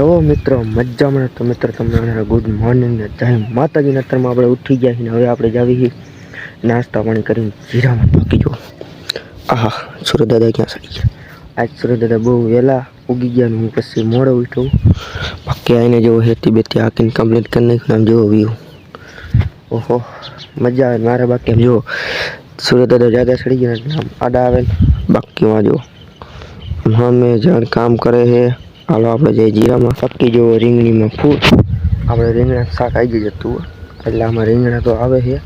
તો મિત્રો, મજામાં તો મિત્રો તમને ગુડ મોર્નિંગ ને જય માતાજી. નતરમાં આપણે ઉઠી ગયા છીએ હવે આપણે જાવી નાસ્તા પાણી કરીને જીરામાં પાકી જો આહા દાદા ક્યાં સડી ગયા? આજ દાદા બહુ વહેલા ઉગી ગયા હું પછી મોડો ઉઠ્યો. બાકી આવીને જેવો હેતી બેતી આખીને કમ્પ્લીટ કરી નાખ્યું આમ જેવો વ્યૂ ઓહો, મજા આવે મારે બાકી આમ જુઓ. દાદા જ્યાદા સડી ગયા આમ આડા આવે બાકી બાકીમાં જુઓ. અમે જાણ કામ કરે છે. હાલો, આપણે જે જીરામાં. પક્કી જેવો રીંગણીમાં ફૂલ. આપણે રીંગણા શાક આવી ગયું હતું એટલે આમાં રીંગણા તો આવે છે.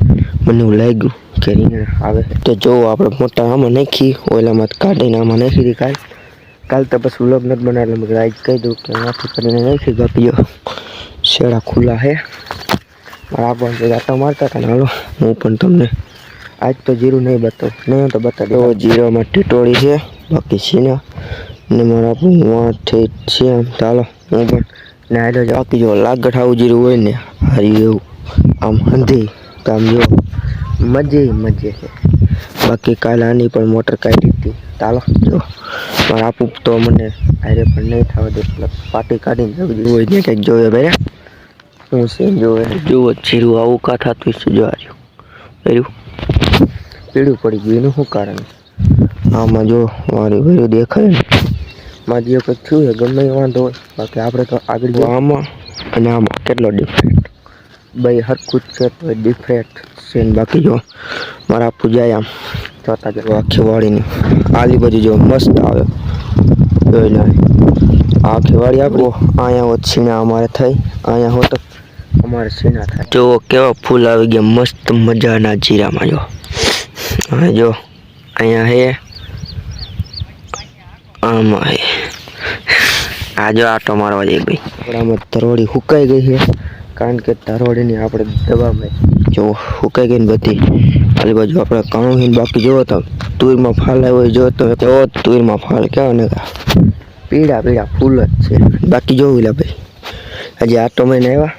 મને એવું લાગ્યું કે રીંગણા આવે તો જો આપણે મોટા આમાં નાખી, ઓલામાં કાઢીને આમાં નાખી દી કાલ. કાલ તો બસ વ્લોગ નથી બનાવેલો મેં કીધું આજ કહી દઉં કે નાખી કરીને નાખી ગપીઓ શેડા ખુલ્લા છે. મારા તો ગાતા મારતા હતા ને, હાલો. હું પણ તમને આજ તો જીરું નહીં બતાવું. નહીં તો બતાવી જીરામાં ટીટોળી છે, બાકી છીના ને મારા વાંઠે છે આમ. ચાલો, હું પણ ને આડો જ લાગ આવું જીરું હોય ને, હારી એવું આમ હંધી આમ જો મજે મજે. બાકી કાલ આની પણ મોટર કાઢી હતી. ચાલો, જો. મારા આપું તો મને હારે પણ નહીં થવા દે. પાટી કાઢીને જવું જોવું ને કંઈક જોવે ભાઈ, હું? છે જોવે. જુઓ જીરું આવું કા થતું છે જો આર્યું પેલું પીળું પડી ગયું એનું શું કારણ? આમાં જો મારી ભર્યું દેખાય ને માં જે કંઈક થયું છે ગમે વાંધો હોય. બાકી આપણે તો આગળ આમાં અને આમાં કેટલો ડિફરન્ટ ભાઈ હરખું જ છે તો ડિફરન્ટ છે. ને બાકી જો મારા પૂજા આમ જોતા જો આખી વાળીની આલી બાજુ જો મસ્ત આવે. જોઈ લે. આખી વાળી આપણી અહીંયા હોત છીણા અમારે થઈ. અહીંયા હોત અમારે છીણા થાય. જો કેવા ફૂલ આવી ગયા મસ્ત મજાના જીરામાં જો. હવે જો અહીંયા હે. આમાં. હે આ જો આટો મારવા જઈ ભાઈ. આપણામાં તરવાડી હુકાઈ ગઈ છે. કારણ કે તરવાડીની આપણે દવામાં જો હુકાઈ ગઈ ને બધી. આલી બાજુ આપણે કણું હિન બાકી જોવો તો તુરમાં ફાલ આવ્યો હોય જો તો જો તુરમાં ફાલ કેવા ને પીળા પીળા ફૂલ જ છે. બાકી જોવું લે ભાઈ. હજી આટો મહિને આવ્યા.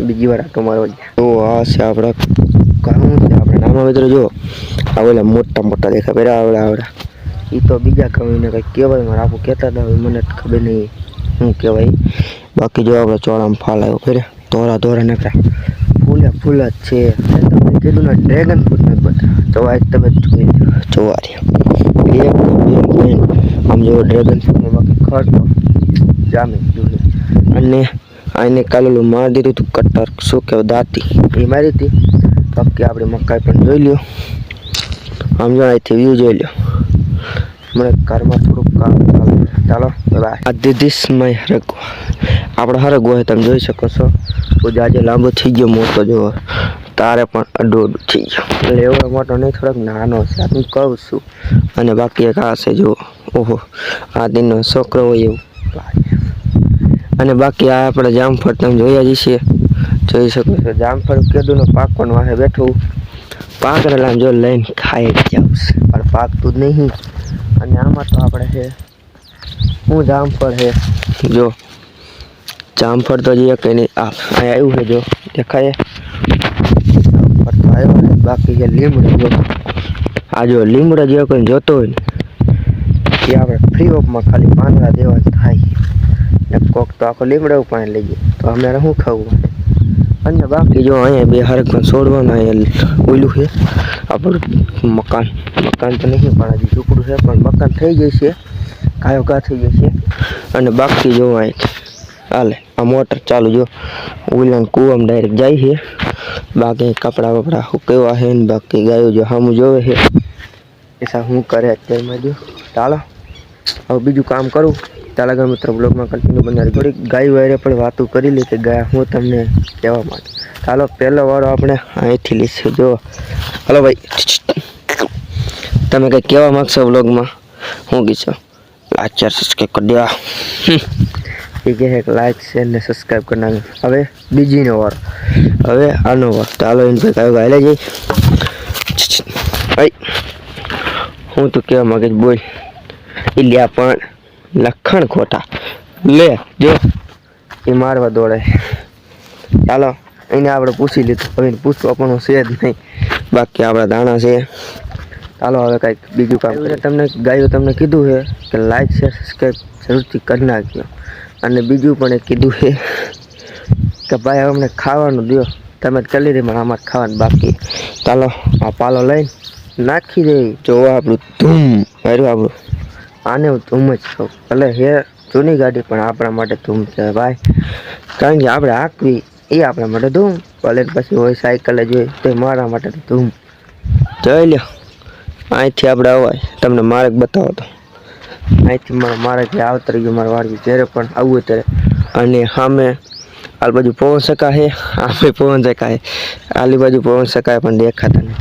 બીજી વાર આટો મારવા ગયા તો આ છે આપણા કણું છે આપણે નામાં મિત્રો, જો. આવેલા મોટા મોટા દેખાય. પેલા આવડા આવડા. એ તો બીજા કમીને કંઈક કહેવાય, મારે આખું કહેતા હતા મને ખબર નહીં શું કહેવાય. બાકી જો આપણે ચોળામાં ફાલ આવ્યો ફેરે, ધોરા ધોરા નકરા ફૂલે ફૂલ જ છે. તમને કીધું ને ડ્રેગન ફ્રૂટ નથી બધા જોવા જ તમે જોવા આમ જો ડ્રેગન ફ્રૂટને બાકી ખર્ચો જામી ગયું અને આને કાલેલું માર દીધું હતું કટર શું કહેવાય, દાંતી. એ મારી હતી. બાકી આપણે મકાઈ પણ જોઈ લ્યો. આમ જો અહીંથી વ્યૂ જોઈ લ્યો. મને ઘરમાં થોડુંક કામ ચાલે ચાલો બાય આ દીધીસ માય આપણે હરગવો હોય તમે જોઈ શકો છો. પૂજા આજે લાંબો થઈ ગયો મોટો જો તારે પણ અડો અડું થઈ ગયો. એટલે એવડો મોટો નહીં થોડોક નાનો છે. આ હું કહું છું. અને બાકી એક આ છે જુઓ. ઓહો આ દિનનો છોકરો હોય એવું. અને બાકી આ આપણે જામફળ તમે જોયા જ છીએ જોઈ શકો છો. જામફળ કેદુનો પણ વાહે બેઠું. પાક પાકરેલા જો લઈને ખાઈ જાઉં પણ પાકતું જ નહીં. અને આમાં તો આપણે છે, હું જામફળ છે. જો, જામફળ તો જે કંઈ નહીં આ અહીં આવ્યું છે જો, દેખાય? જામફળ તો આવ્યો ને બાકી છે લીમડો જો. આ જો લીમડો જે કોઈ જોતો હોય ને, એ આપણે ફ્રી ઓફમાં ખાલી પાંદડા દેવા જ થાય. ને કોક તો આખો લીમડો પાણી લઈ જાય તો અમારે શું ખાવું? અને બાકી જો અહીંયા બે હરકમાં છોડવાના અહીંયા ઓલું છે આપણું મકાન મકાન તો નહીં પણ હજી ઝૂંપડું છે પણ મકાન થઈ જશે ગાયો ગા થઈ જશે અને બાકી જો અહીં હાલે આ મોટર ચાલુ જો ઓલાને કૂવામાં ડાયરેક્ટ જાય છે બાકી કપડાં બપડા સુકેવા છે ને બાકી ગાયો જો સામું જોવે છે એસા હું કરે અત્યારમાં જો ચાલો હવે બીજું કામ કરું ચાલો આગળ મિત્ર, બ્લોગમાં કન્ટિન્યુ બનાવી થોડીક ગાય વાયરે પણ વાતો કરી લે કે ગયા, હું તમને કહેવા માંગુ ચાલો, પહેલો વાળો આપણે અહીંથી લઈશું. જો હલો ભાઈ. તમે કંઈ કહેવા માગશો બ્લોગમાં? હું કીશો લાઈક શેર સબસ્ક્રાઈબ કરી દેવા. એ કહે છે લાઈક શેર ને સબસ્ક્રાઈબ કરી નાખે હવે બીજીનો વાર. હવે આનો વાર. ચાલો, એને ભાઈ કયો ગાયલે જઈ હું તો કહેવા માંગે બોલ. એ લ્યા પણ. લખણ ખોટા. લે, જો. એ મારવા દોડે. ચાલો, એને આપણે પૂછી લીધું. હવે પૂછવા પણ છે જ નહીં. બાકી આપણા દાણા છે. ચાલો, હવે કંઈક બીજું કામ તમને ગાયું તમને કીધું છે કે લાઈક શેર સબસ્ક્રાઈબ જરૂરથી કરી નાખજો. અને બીજું પણ એક કીધું છે કે ભાઈ, હવે અમને ખાવાનું દો. તમે જ કરી પણ અમારે ખાવાનું બાકી. ચાલો, આ પાલો લઈને નાખી દે. જોવા આપણું ધૂમ. માર્યું આપણું. આને હું ધૂમ જ કહું ભલે હે, જૂની ગાડી પણ આપણા માટે ધૂમ છે ભાઈ. કારણ કે આપણે આંકવી, એ આપણા માટે ધૂમ. ભલે પછી હોય સાયકલ જ હોય, તો મારા માટે ધૂમ. જોઈ લ્યો, અહીંથી આપણે અવાય. તમને માર્ગ બતાવો તો. અહીંથી મારો માર્ગ જે આવતરી ગયો, મારા વાડી જ્યારે પણ આવવું ત્યારે અને સામે આલ બાજુ પવન શકાય આપણે પવન શકાય આલી બાજુ પવન શકાય પણ દેખાતા નહીં.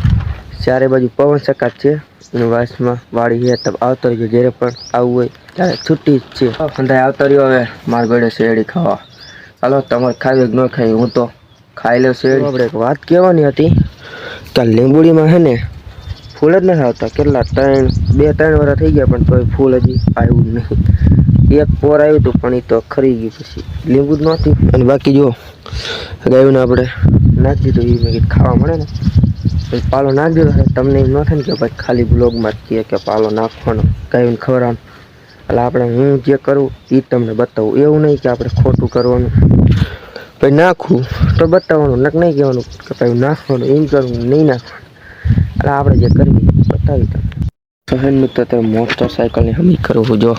ચારે બાજુ પવન શકા જ છે. અને વાસમાં વાળી છે. તબ આવતો રહ્યો જ્યારે પણ આવવું હોય ત્યારે છૂટી જ છે. અંધાય આવતો રહ્યો. હવે મારા ગળે શેરડી ખાવા. હાલો, તમારે ખાવી ન ખાવી? હું તો ખાઈ લઉં શેરડી. આપણે એક વાત કહેવાની હતી કે લીંબુડીમાં છે ને ફૂલ જ નથી આવતા. કેટલા ત્રણ, બે, ત્રણ વર્ષ થઈ ગયા પણ તોય ફૂલ હજી આવ્યું નહીં એક પોર આવ્યું હતું, પણ એ તો ખરી ગયું પછી. લીંબુ જ નહોતી અને બાકી જો ગાયું આપણે નાખી દીધું એ મેં ખાવા મળે ને. પાલો ના દીધો તમને એમ ન થાય ને કે ભાઈ ખાલી બ્લોગમાં જ કહે કે પાલો નાખવાનો ગાયું ખવડાવવાનું. એટલે આપણે હું જે કરું એ તમને બતાવું. એવું નહીં કે આપણે ખોટું કરવાનું. પછી નાખવું તો બતાવવાનું, નક નહીં કહેવાનું કે ભાઈ નાખવાનું, એમ કરવું નહીં નાખવાનું. એટલે આપણે જે કરવી બતાવી તમને. સહેન મિત્ર તો મોટરસાયકલની હમી કરવું જો.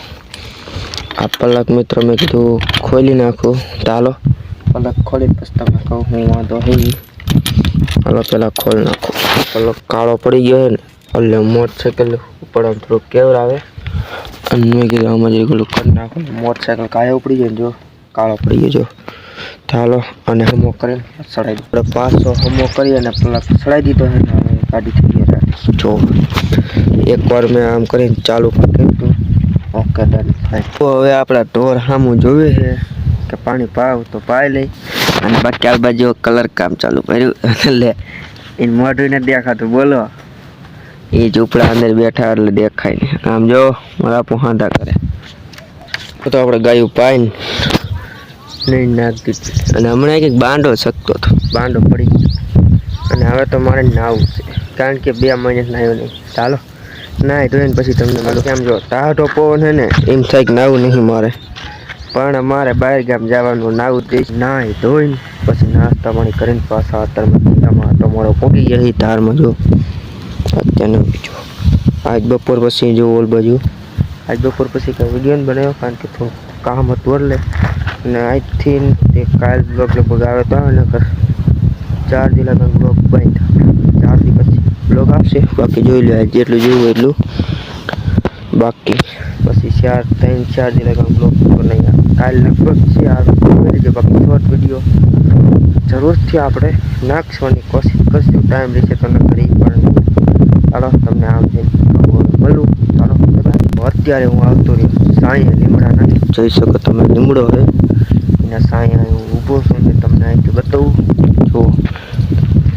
આ પલક મિત્રો મેં કીધું ખોલી નાખું. હાલો. પલક ખોલી પછી તમે કહું, હું વાંધો હે હાલો પેલા ખોલી નાખો. પલક કાળો પડી ગયો ને, એટલે મોટરસાયકલ ઉપર આમ થોડુંક કેવર આવે. અને મેં કીધું આમાં જે પેલું કરી નાખું મોટરસાયકલ કાળો પડી ગયો જો, કાળો પડી ગયો, જો. ચાલો અને હમો કરીને સડાઈ આપણે પાછો હમો કરી અને પેલા સડાઈ દીધો છે ગાડી થઈ ગયા જો, એકવાર મેં આમ કરીને ચાલુ કરી દીધું. ઓકે ડન તો હવે આપણા ઢોર સામું જોવે છે કે પાણી પાવ તો પાઈ લઈ અને બાકી આ બાજુ કલર કામ ચાલુ કર્યું. એટલે એને મોઢું નથી દેખાતું બોલો. એ ઝૂંપડા અંદર બેઠા એટલે દેખાય ને આમ જો મારા પોહાંધા કરે. તો આપણે ગાયું પાઈને નહીં નાખી અને હમણાં કંઈક બાંડો શકતો હતો. બાંડો પડી ગયો. અને હવે તો મારે નાવું છે. કારણ કે બે મહિને નાહ્યો નહીં. ચાલો નાહી ધોઈને પછી તમને મળું. કેમ જો ટાઢો પવન છે ને એમ થાય કે નાવું નહીં મારે. પણ અમારે બહાર ગામ જવાનું નાવું જ જઈશ નાહી ધોઈને પછી નાસ્તા પાણી કરીને પાછા અત્યારમાં મારો પોગી ગયા છે ધારમાં જો. અત્યારનો બીજો. આજ બપોર પછી જો ઓલ બાજુ. આજ બપોર પછી કંઈ વીડિયો બનાવ્યો, કારણ કે થોડું કામ હતું એટલે. અને આજથી તે કાલ બ્લોગ લગભગ આવે તો આવે, નકર ચાર દિવસ બ્લોગ બંધ. ચાર દિવસ બ્લોગ આવશે. બાકી જોઈ લો જેટલું જોયું એટલું. બાકી પછી ચાર, ત્રણ, ચાર દી લગન બ્લોગ નહીં કાલ લગભગ છે, આ બાકી શોર્ટ વીડિયો જરૂરથી આપણે નાખવાની કોશિશ કરશું. ટાઈમ રહેશે તો કરી પણ ચાલો, તમને આમ મળું ચાલો અત્યારે હું આવતો રહ્યો સાંઈ નથી. જોઈ શકો તમે, લીમડો હોય એના સાંઈ હું ઊભો છું ને તમને અહીંથી બતાવું. જો,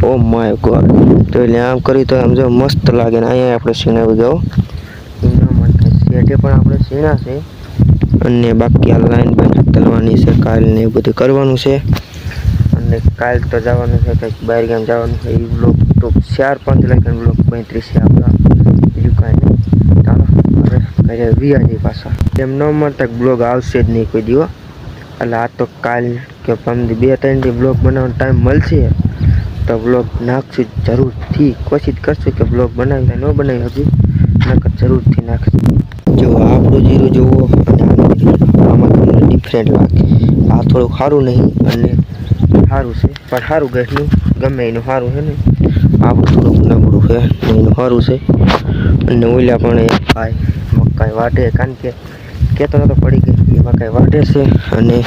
ઓ માય ગોડ. તો એટલે આમ કરી તો આમ જો મસ્ત લાગે ને અહીંયા આપણે સીણા જાઓ એના માટે શેઠે પણ આપણે સીણા છે. અને બાકી આ લાઈન પણ કરવાની છે કાલ ને એ બધું કરવાનું છે. અને કાલ તો જવાનું છે કંઈક બહાર ગામ જવાનું છે. એ બ્લોક તો ચાર પાંચ લાખ બ્લોક પાંત્રીસ છે આપણા. બીજું કાંઈ નહીં. ચાલો, હવે ઘરે વ્યા જઈએ પાછા. એમ ન મળતા બ્લોગ આવશે જ નહીં કોઈ દીવો એટલે આ તો કાલ કે પંદર બે ત્રણ દી બ્લોગ બનાવવાનો ટાઈમ મળશે. તો બ્લોગ નાખશું જ જરૂરથી. કોશિશ કરશું કે બ્લોગ બનાવી ન બનાવી હજી. નકર જરૂરથી નાખશું. જો આપણું જીરું જુઓ અને આનું જીરું આમાં તમને ડિફરન્ટ લાગે. આ થોડુંક સારું નહીં, અને સારું છે. પણ સારું ઘરનું, ગમે એનું સારું છે ને. આપણું થોડુંક નબળું છે એનું સારું છે. અને ઓલા પણ એ ભાઈ, મકાઈ વાટે કારણ કે કહેતો નતો પડી ગઈ, એ મકાઈ વાટે છે અને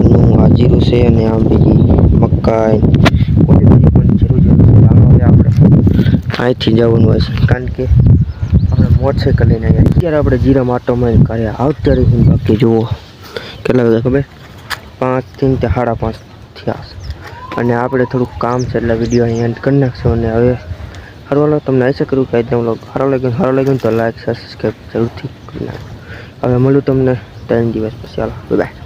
એનું આ જીરું છે અને આમ બીજી મકાઈ. ઓલી બીજી પણ જીરું જીરું છે. આપણે અહીંથી જવાનું હોય છે. કારણ કે આપણે મોટરસાઇકલ લઈને આવ્યા અત્યારે આપણે જીરા માટો મારીને કર્યા આવતા રહીને બાકી જુઓ, કેટલા બધા ખબર? પાંચથી તે સાડા પાંચ. થયા અને આપણે થોડુંક કામ છે એટલે વીડિયો અહીં એન્ડ કરી નાખશું. અને હવે હરવાલો તમને આશા કરું કે આજનો વ્લોગ સારો લાગ્યો. સારો લાગ્યો તો લાઈક સબસ્ક્રાઈબ જરૂરથી કરી નાખો હવે મળું તમને ત્રણ દિવસ પછી. હાલો બાય